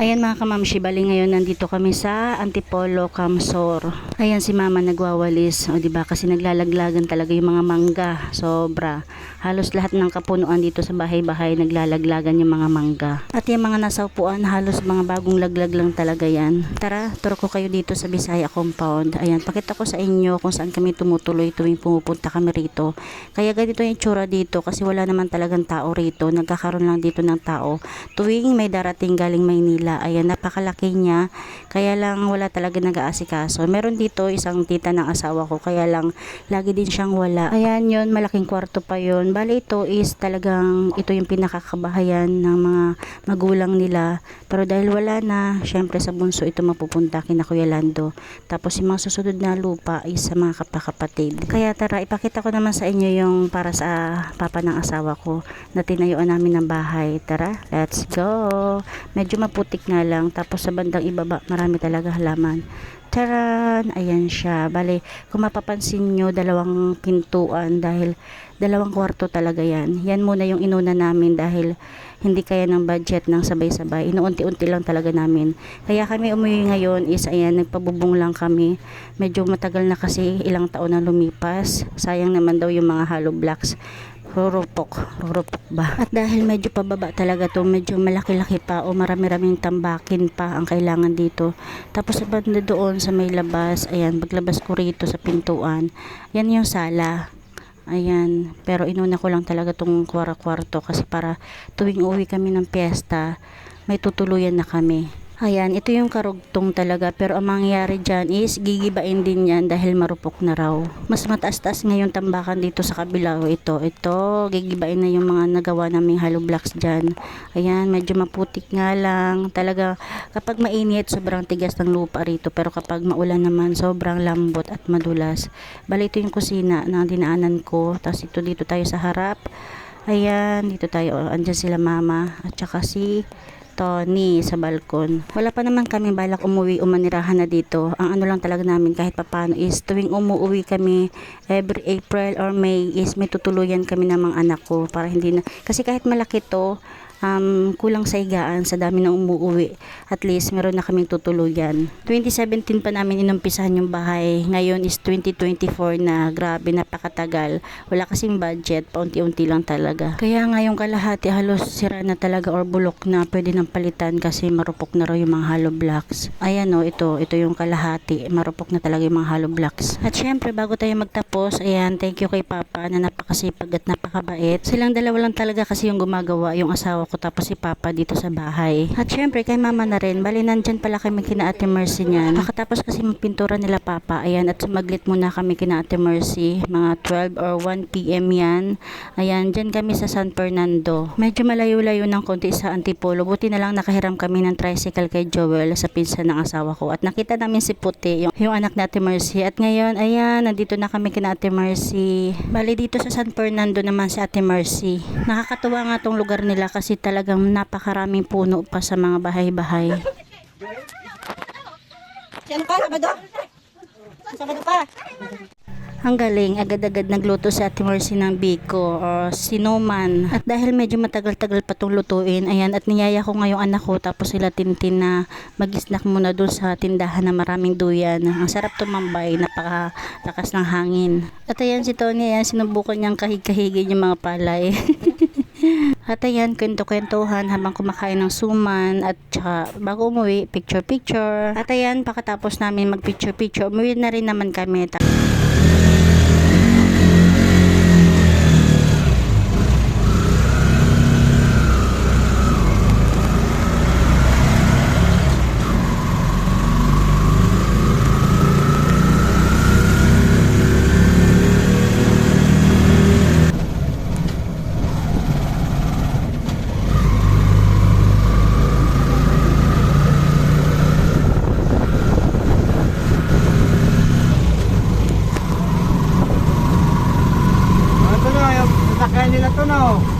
Ayan mga kamamshi, bali ngayon nandito kami sa Antipolo, Camsor. Ayan si mama nagwawalis. O diba kasi naglalaglagan talaga yung mga mangga. Sobra. Halos lahat ng kapunuan dito sa bahay-bahay naglalaglagan yung mga mangga. At yung mga nasa upuan, halos mga bagong laglag lang talaga yan. Tara, turo ko kayo dito sa Bisaya Compound. Ayan, pakita ko sa inyo kung saan kami tumutuloy tuwing pumupunta kami rito. Kaya ganito yung tsura dito kasi wala naman talagang tao rito. Nagkakaroon lang dito ng tao. Tuwing may darating galing Maynila, ayan, napakalaki niya. Kaya lang wala talaga nag-aasikaso. Meron dito isang tita ng asawa ko, kaya lang lagi din siyang wala. Ayan yun, malaking kwarto pa yun. Bali ito is talagang ito yung pinakakabahayan ng mga magulang nila. Pero dahil wala na, syempre sa bunso ito mapupunta kina Kuya Lando. Tapos yung mga susunod na lupa is sa mga kapakapatid. Kaya tara, ipakita ko naman sa inyo yung para sa papa ng asawa ko na tinayuan namin ng bahay. Tara, let's go! Medyo maputik nga lang. Tapos sa bandang ibaba, marami talaga halaman. Taran! Ayan siya. Bale, kung mapapansin nyo, dalawang pintuan dahil dalawang kwarto talaga yan. Yan muna yung inuna namin dahil hindi kaya ng budget ng sabay-sabay. Inuunti-unti lang talaga namin. Kaya kami umuwi ngayon is ayan, nagpabubong lang kami. Medyo matagal na kasi ilang taon na lumipas. Sayang naman daw yung mga hollow blocks. Rurupok, rurupok ba? At dahil medyo pababa talaga to, medyo malaki-laki pa o marami-raming tambakin pa ang kailangan dito. Tapos sa banda doon sa may labas, ayan, paglabas ko rito sa pintuan, yan yung sala. Ayan, pero inuna ko lang talaga tong kwara-kwarto kasi para tuwing uwi kami ng piyesta, may tutuluyan na kami. Ayan, ito yung karugtong talaga pero ang mangyayari dyan is gigibain din yan dahil marupok na raw. Mas mataas-taas ngayon tambakan dito sa kabila. Ito, ito, gigibain na yung mga nagawa naming hollow blocks dyan. Ayan, medyo maputik nga lang. Talaga, kapag mainit, sobrang tigas ng lupa rito. Pero kapag maulan naman, sobrang lambot at madulas. Bali, ito yung kusina na dinaanan ko. Tapos ito dito tayo sa harap. Ayan, dito tayo. Andyan sila mama. At saka si Tony sa balkon. Wala pa naman kami balak umuwi o manirahan na dito. Ang ano lang talaga namin kahit papano is tuwing umuwi kami every April or May is may tutuluyan kami ng mga anak ko para hindi na kasi kahit malaki to um, kulang sa higaan sa dami ng umuwi. At least meron na kaming tutuluyan. 2017 pa namin inumpisahan yung bahay. Ngayon is 2024 na grabe napakatagal. Wala kasing budget, paunti-unti lang talaga. Kaya ngayong kalahati halos sira na talaga or bulok na pwede nang palitan kasi marupok na raw yung mga hollow blocks. Ayan o, ito, ito yung kalahati. Marupok na talaga yung mga hollow blocks. At syempre bago tayo magtapos, ayan, thank you kay Papa na napakasipag at napakabait. Silang dalawa lang talaga kasi yung gumagawa, yung asawa ko tapos si Papa dito sa bahay. At syempre kay Mama na rin, bali nandyan pala kami kina Ate Mercy niyan. Pakatapos kasi magpintura nila Papa, ayan, at sumaglit muna kami kina Ate Mercy, mga 12 or 1 p.m. yan. Ayan, dyan kami sa San Fernando. Medyo malayo-layo ng konti sa Antipolo. Buti na lang nakahiram kami ng tricycle kay Joel sa pinsan ng asawa ko. At nakita namin si Puti, yung, yung anak ni Ate Mercy. At ngayon, ayan, nandito na kami kina Ate Mercy. Bali dito sa San Fernando naman si Ate Mercy. Nakakatuwa nga tong lugar nila kasi talagang napakaraming puno pa sa mga bahay-bahay. Ano pa, Sabado? Sabado pa. Ang galing, agad-agad nagluto si Ate Mercy ng biko o sinuman. At dahil medyo matagal-tagal pa itong lutuin, ayan, at niyaya ko ngayong anak ko, tapos sila tintin na mag-snack muna dun sa tindahan na maraming duyan. Ang sarap tumambay, napakalakas ng hangin. At ayan si Tony, ayan, sinubukan niyang kahig-kahigin yung mga palay. At ayan, kwento-kwentuhan habang kumakain ng suman at saka bago umuwi, picture-picture. At ayan, pakatapos namin mag-picture-picture, umuwi na rin naman kami. No.